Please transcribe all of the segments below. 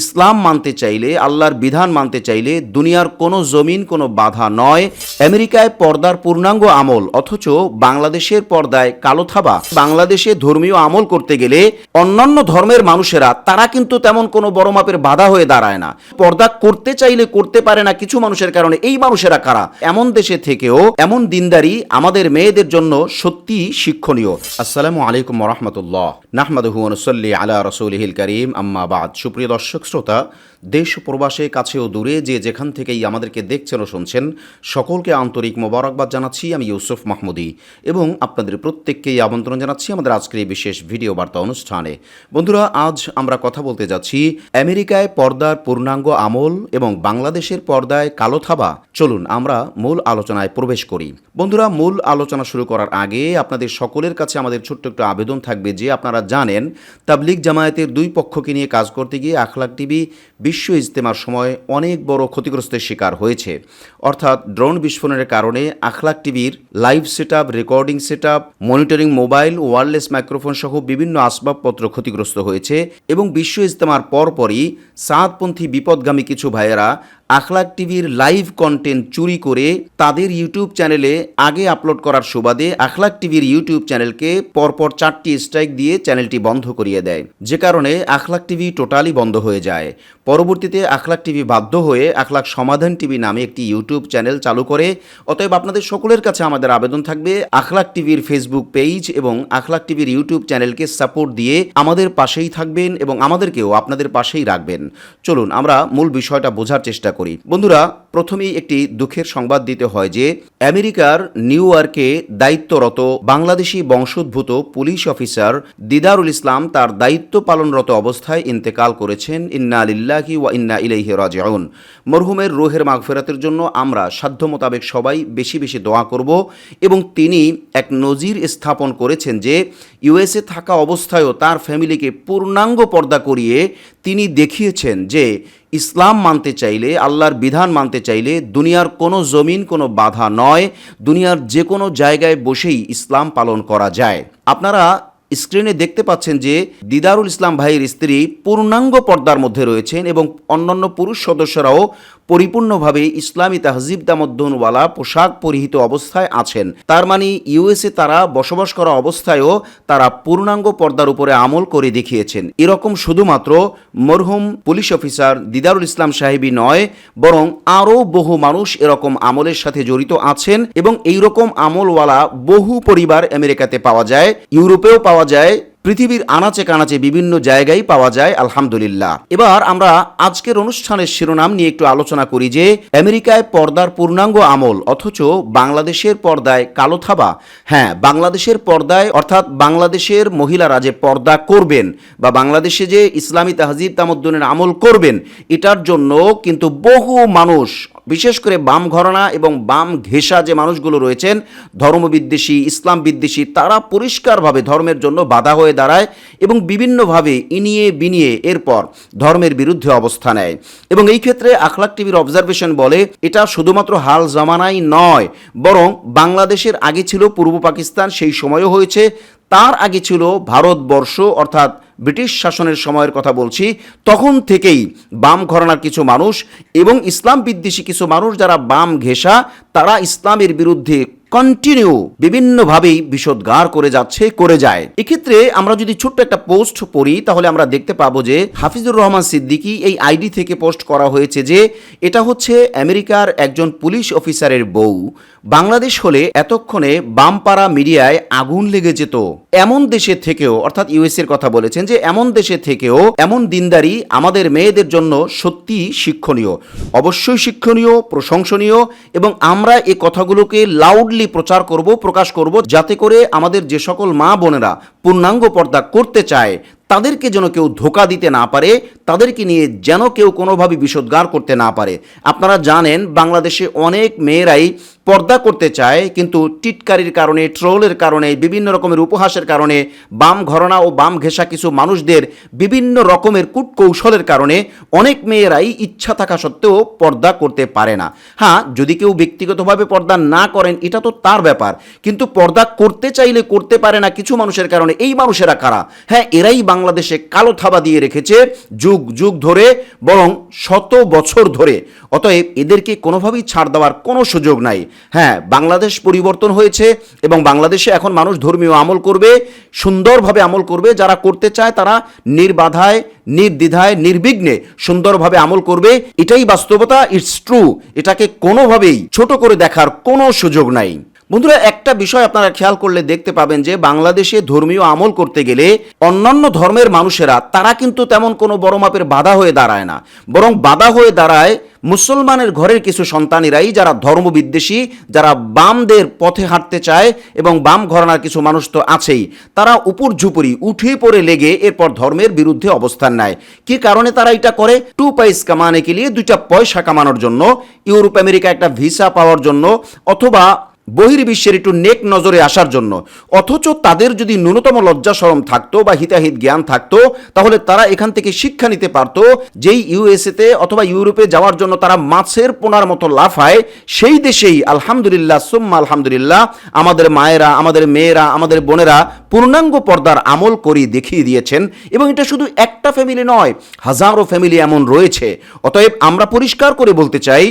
ইসলাম মানতে চাইলে, আল্লাহর বিধান মানতে চাইলে দুনিয়ার কোনো জমিন কোনো বাধা নয়। আমেরিকায় পর্দার পূর্ণাঙ্গ আমল, অথচ বাংলাদেশের পর্দায় কালো থাবা। বাংলাদেশে ধর্মীয় আমল করতে গেলে অন্যান্য ধর্মের মানুষেরা, তারা কিন্তু তেমন কোনো বড় মাপের বাধা হয়ে দাঁড়ায় না। পর্দা করতে চাইলে করতে পারে না কিছু মানুষের কারণে, এই মানুষেরা কারা? এমন দেশে থেকেও এমন দিনদারি আমাদের মেয়েদের জন্য সত্যি শিক্ষণীয়। আসসালামু আলাইকুম রহমতুল্লাহ। নাহমাদহু আলা রসুলহিল করিম, আম্মা বাদ। সুপ্রিয় দর্শক শ্রোতা দেশ প্রবাসে, কাছে ও দূরে যে যেখান থেকেই আমাদেরকে দেখছেন ও শুনছেন, সকলকে আন্তরিক মোবারকবাদ জানাচ্ছি। আমি ইউসুফ মাহমুদি এবং আপনাদের প্রত্যেককেই আমন্ত্রণ জানাচ্ছি আমাদের আজকের এই বিশেষ ভিডিও বার্তা অনুষ্ঠানে। বন্ধুরা, আজ আমরা কথা বলতে যাচ্ছি আমেরিকায় পর্দার পূর্ণাঙ্গ আমল এবং বাংলাদেশের পর্দায় কালো থাবা। চলুন, আমরা মূল আলোচনায় প্রবেশ করি। বন্ধুরা, মূল আলোচনা শুরু করার আগে আপনাদের সকলের কাছে আমাদের ছোট্ট একটু আবেদন থাকবে যে আপনারা জানেন, তাবলিগ জামায়াতের দুই পক্ষকে নিয়ে কাজ করতে গিয়ে আখলাক টিভি বিশ্ব ইজতেমার সময় অনেক বড় ক্ষতিগ্রস্তের শিকার হয়েছে। অর্থাৎ ড্রোন বিস্ফোরণের কারণে আখলাক টিভির live set recording set monitoring mobile, wireless microphone সহ বিভিন্ন আসবাবপত্র ক্ষতিগ্রস্ত হয়েছে এবং বিশ্ব ইজতেমার পরপরই সাতপন্থী বিপদগামী কিছু ভাইয়েরা আখলাক টিভির লাইভ কন্টেন্ট চুরি করে তাদের ইউটিউব চ্যানেলে আগে আপলোড করার সুবাদে আখলাক টিভির ইউটিউব চ্যানেলকে পরপর চারটি স্ট্রাইক দিয়ে চ্যানেলটি বন্ধ করিয়ে দেয়। যে কারণে আখলাক টিভি টোটালি বন্ধ হয়ে যায়। পরবর্তীতে আখলাক টিভি বাধ্য হয়ে আখলাক সমাধান টিভি নামে একটি ইউটিউব চ্যানেল চালু করে। অতএব আপনাদের সকলের কাছে আমাদের আবেদন থাকবে, আখলাক টিভির ফেসবুক পেজ এবং আখলাক টিভির ইউটিউব চ্যানেলকে সাপোর্ট দিয়ে আমাদের পাশেই থাকবেন এবং আমাদেরকেও আপনাদের পাশেই রাখবেন। চলুন, আমরা মূল বিষয়টা বোঝার চেষ্টা করি। বন্ধুরা, প্রথমেই একটি দুঃখের সংবাদ দিতে হয় যে, আমেরিকার নিউ ইয়র্কে দায়িত্বরত বাংলাদেশি বংশোদ্ভূত পুলিশ অফিসার দিদারুল ইসলাম তার দায়িত্ব পালনরত অবস্থায় ইন্তেকাল করেছেন, ইন্না আলিল্লাহি ওয়া ইন্না ইলাইহি রাজিউন। মরহুমের রোহের মাগফেরাতের জন্য আমরা সাধ্য মোতাবেক সবাই বেশি বেশি দোয়া করব এবং তিনি এক নজির স্থাপন করেছেন যে, ইউএসএ থাকা অবস্থায়ও তার ফ্যামিলিকে পূর্ণাঙ্গ পর্দা করিয়ে তিনি দেখিয়েছেন যে ইসলাম মানতে চাইলে, আল্লাহর বিধান মানতে চাইলে দুনিয়ার কোনো জমিন কোনো বাধা নয়। দুনিয়ার যে কোনো জায়গায় বসেই ইসলাম পালন করা যায়। আপনারা স্ক্রিনে দেখতে পাচ্ছেন যে দিদারুল ইসলাম ভাইয়ের স্ত্রী পূর্ণাঙ্গ পর্দার মধ্যে রয়েছেন এবং অন্যান্য পুরুষ সদস্যরাও পরিপূর্ণভাবে ইসলামী তাহজিব দামদ্দনওয়ালা পোশাক পরিহিত অবস্থায় আছেন। তার মানে ইউএসএ তারা বসবাস করা অবস্থায়ও তারা পূর্ণাঙ্গ পর্দার উপরে আমল করে দেখিয়েছেন। এরকম শুধুমাত্র মরহুম পুলিশ অফিসার দিদারুল ইসলাম সাহেবই নয়, বরং আরও বহু মানুষ এরকম আমলের সাথে জড়িত আছেন এবং এইরকম আমলওয়ালা বহু পরিবার আমেরিকাতে পাওয়া যায়। ইউরোপেও পাওয়া যায়, পৃথিবীর আনাচে কানাচে বিভিন্ন জায়গায় পাওয়া যায়, আলহামদুলিল্লাহ। এবার আমরা আজকের অনুষ্ঠানের শিরোনাম নিয়ে একটু আলোচনা করি যে, আমেরিকায় পর্দার পূর্ণাঙ্গ আমল, অথচ বাংলাদেশের পর্দায় কালো থাবা? হ্যাঁ বাংলাদেশের পর্দায়, অর্থাৎ বাংলাদেশের মহিলারা যে পর্দা করবেন, বা বাংলাদেশে যে ইসলামী তাহজিব তামদ্দুনের আমল করবেন, এটার জন্য কিন্তু বহু মানুষ বিশেষ করে বাম ঘরনা এবং বাম ঘেঁষা যে মানুষগুলো রয়েছেন ধর্মবিদ্বেষী ইসলাম বিদ্বেষী, তারা পরিষ্কারভাবে ধর্মের জন্য বাধা হয়ে দাঁড়ায় এবং বিভিন্নভাবে ইনিয়ে বিনিয়ে এরপর ধর্মের বিরুদ্ধে অবস্থা নেয়। এবং এই ক্ষেত্রে আখলাক টিভির অবজারভেশন বলে, এটা শুধুমাত্র হাল জামানাই নয়, বরং বাংলাদেশের আগে ছিল পূর্ব পাকিস্তান, সেই সময়ও হয়েছে। তার আগে ছিল ভারতবর্ষ, অর্থাৎ ব্রিটিশ শাসনের সময়ের কথা বলছি, তখন থেকেই বাম ঘরানার কিছু মানুষ এবং ইসলাম বিদ্বেষী কিছু মানুষ যারা বাম ঘেঁষা, তারা ইসলামের বিরুদ্ধে কন্টিনিউ বিভিন্নভাবেই বিষোদ্গার করে যাচ্ছে, করে যায়। এক্ষেত্রে আমরা যদি ছোট্ট একটা পোস্ট পড়ি, তাহলে আমরা দেখতে পাবো যে হাফিজুর রহমান সিদ্দিকী এই আইডি থেকে পোস্ট করা হয়েছে যে এটা হচ্ছে আমেরিকার একজন পুলিশ অফিসারের বউ। বাংলাদেশ হলে এতক্ষণে বামপাড়া মিডিয়ায় আগুন লেগে যেত। এমন দেশে থেকেও, অর্থাৎ ইউএস এর কথা বলেছেন যে, এমন দেশে থেকেও এমন দিনদারি আমাদের মেয়েদের জন্য সত্যি শিক্ষণীয়। অবশ্যই শিক্ষণীয়, প্রশংসনীয় এবং আমরা এ কথাগুলোকে লাউডলি প্রচার করব, প্রকাশ করব, যাতে করে আমাদের যে সকল মা বোনেরা পূর্ণাঙ্গ পর্দা করতে চায়, তাদেরকে যেন কেউ ধোকা দিতে না পারে। তাদেরকে নিয়ে যেন কেউ কোনোভাবে বিষোদ্গার করতে না পারে। আপনারা জানেন, বাংলাদেশে অনেক মেয়েরাই পর্দা করতে চায়, কিন্তু টিটকারির কারণে, ট্রোলের কারণে, বিভিন্ন রকমের উপহাসের কারণে, বাম ঘরনা ও বাম ঘেঁষা কিছু মানুষদের বিভিন্ন রকমের কূটকৌশলের কারণে অনেক মেয়েরাই ইচ্ছা থাকা সত্ত্বেও পর্দা করতে পারে না। হ্যাঁ যদি কেউ ব্যক্তিগতভাবে পর্দা না করেন, এটা তো তার ব্যাপার। কিন্তু পর্দা করতে চাইলে করতে পারে না কিছু মানুষের কারণে, এই মানুষেরা কারা? হ্যাঁ এরাই বাংলাদেশে কালো থাবা দিয়ে রেখেছে যুগ যুগ যুগ ধরে, বরং শত বছর ধরে। অতএব এদেরকে কোনোভাবেই ছাড় দেওয়ার কোনো সুযোগ নাই। হ্যাঁ বাংলাদেশ পরিবর্তন হয়েছে এবং বাংলাদেশে এখন মানুষ ধর্মীয় আমল করবে, সুন্দরভাবে আমল করবে। যারা করতে চায় তারা নির্বাধায়, নির্দ্বিধায়, নির্বিঘ্নে সুন্দরভাবে আমল করবে। এটাই বাস্তবতা ইটস ট্রু এটাকে কোনোভাবেই ছোট করে দেখার কোনো সুযোগ নাই। বন্ধুরা, একটা বিষয় আপনারা খেয়াল করলে দেখতে পাবেন যে বাংলাদেশে ধর্মীয় আমল করতে গেলে অন্যান্য ধর্মের মানুষেরা, তারা কিন্তু তেমন কোনো বড় মাপের বাধা হয়ে দাঁড়ায় না। বরং বাধা হয়ে দাঁড়ায় মুসলমানের ঘরের কিছু সন্তানেরাই যারা ধর্মবিদ্বেষী, যারা বামদের পথে হাঁটতে চায় এবং বাম ঘরানার কিছু মানুষ তো আছেই, তারা উপর ঝুপুরি উঠে পড়ে লেগে এরপর ধর্মের বিরুদ্ধে অবস্থান নেয়। কি কারণে তারা এটা করে? টু পাইস কামানে কে লিয়ে দুইটা পয়সা কামানোর জন্য, ইউরোপ আমেরিকা একটা ভিসা পাওয়ার জন্য, অথবা বহির্বিশ্বের একটু নেক নজরে আসার জন্য। অথচ তাদের যদি ন্যূনতম লজ্জা সরম থাকতো বা হিতাহিত জ্ঞান থাকতো, তাহলে তারা এখান থেকে শিক্ষা নিতে পারতো, যেই ইউএসএতে অথবা ইউরোপে যাওয়ার জন্য তারা মাছের পোনার মতো লাফায়, সেই দেশেই আলহামদুলিল্লাহ, সুম্মা আলহামদুলিল্লাহ, আমাদের মায়েরা, আমাদের মেয়েরা, আমাদের বোনেরা পূর্ণাঙ্গ পর্দার আমল করি দেখিয়ে দিয়েছেন। এবং এটা শুধু একটা ফ্যামিলি নয়, হাজারো ফ্যামিলি এমন রয়েছে। অতএব আমরা পরিষ্কার করে বলতে চাই,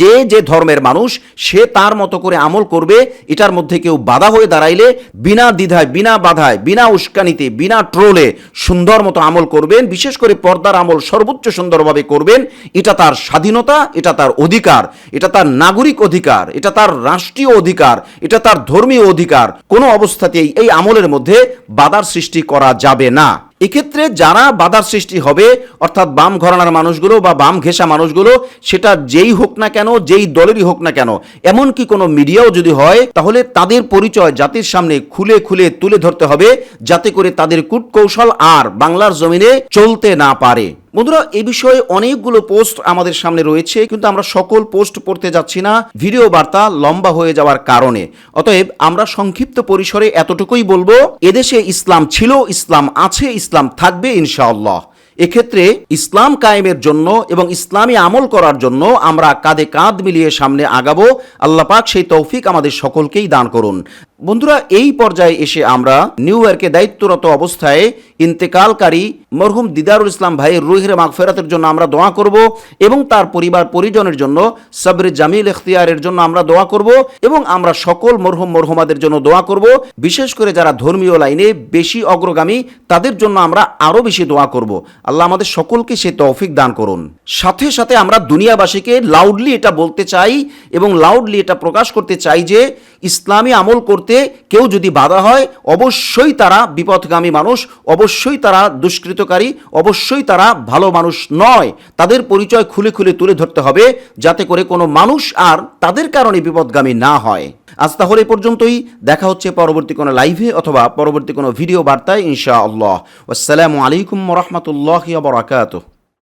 যে যে ধর্মের মানুষ, সে তার মতো করে আমল করবে, এটার মধ্যে কেউ বাধা হয়ে দাঁড়াইলে বিনা দ্বিধায়, বিনা বাধায়, বিনা উস্কানিতে, বিনা ট্রোলে সুন্দর মতো আমল করবেন, বিশেষ করে পর্দার আমল সর্বোচ্চ সুন্দরভাবে করবেন, এটা তার স্বাধীনতা, এটা তার অধিকার, এটা তার নাগরিক অধিকার, এটা তার রাষ্ট্রীয় অধিকার, এটা তার ধর্মীয় অধিকার। কোনো অবস্থাতেই এই আমলের মধ্যে বাধার সৃষ্টি করা যাবে না। এক্ষেত্রে যারা বাধার সৃষ্টি হবে, অর্থাৎ বাম ঘরানার মানুষগুলো বা বাম ঘেঁষা মানুষগুলো, সেটা যেই হোক না কেন, যেই দলেরই হোক না কেন এমনকি কোনো মিডিয়াও যদি হয়, তাহলে তাদের পরিচয় জাতির সামনে খুলে খুলে তুলে ধরতে হবে, যাতে করে তাদের কূটকৌশল আর বাংলার জমিনে চলতে না পারে। বন্ধুরা, এ বিষয়ে অনেকগুলো পোস্ট আমাদের সামনে রয়েছে, কিন্তু আমরা সকল পোস্ট পড়তে যাচ্ছি না। ভিডিও বার্তা লম্বা হয়ে যাওয়ার কারণে। অতএব আমরা সংক্ষিপ্ত পরিসরে এতটুকুই বলব, এদেশে ইসলাম ছিল, ইসলাম আছে, ইসলাম থাকবে ইনশাআল্লাহ। এক্ষেত্রে ইসলাম কায়েমের জন্য এবং ইসলামী আমল করার জন্য আমরা কাঁধে কাঁধ মিলিয়ে সামনে আগাবো। আল্লাহ পাক সেই তৌফিক আমাদের সকলকেই দান করুন। বন্ধুরা, এই পর্যায়ে এসে আমরা নিউ ইয়র্কে দায়িত্বরত অবস্থায় ইন্তেকালকারী মরহুম দিদারুল ইসলাম ভাইয়ের রুহের মাগফেরাতের জন্য আমরা দোয়া করব এবং তার পরিবার পরিজনের জন্য, সাবরে জামিল এখতিয়ারের জন্য আমরা দোয়া করব এবং আমরা সকল মরহুম মরহুমাদের জন্য দোয়া করব। বিশেষ করে যারা ধর্মীয় লাইনে বেশি অগ্রগামী, তাদের জন্য আমরা আরও বেশি দোয়া করব। আল্লাহ আমাদের সকলকে সে তৌফিক দান করুন। সাথে সাথে আমরা দুনিয়াবাসীকে লাউডলি এটা বলতে চাই এবং লাউডলি এটা প্রকাশ করতে চাই যে, ইসলামী আমল করতে কেউ যদি বাধা হয়, অবশ্যই তারা বিপথগামী মানুষ, অবশ্যই তারা দুষ্কৃতকারী, অবশ্যই তারা ভালো মানুষ নয়। তাদের পরিচয় খুলে খুলে তুলে ধরতে হবে যাতে করে কোনো মানুষ আর তাদের কারণে বিপদগামী না হয়। আজ তাহলে পর্যন্তই। দেখা হচ্ছে পরবর্তী কোনো লাইভে অথবা পরবর্তী কোনো ভিডিও বার্তায়, ইনশাআল্লাহ। আসসালামু আলাইকুম রহমতুল্লাহ বরাকাতুহ।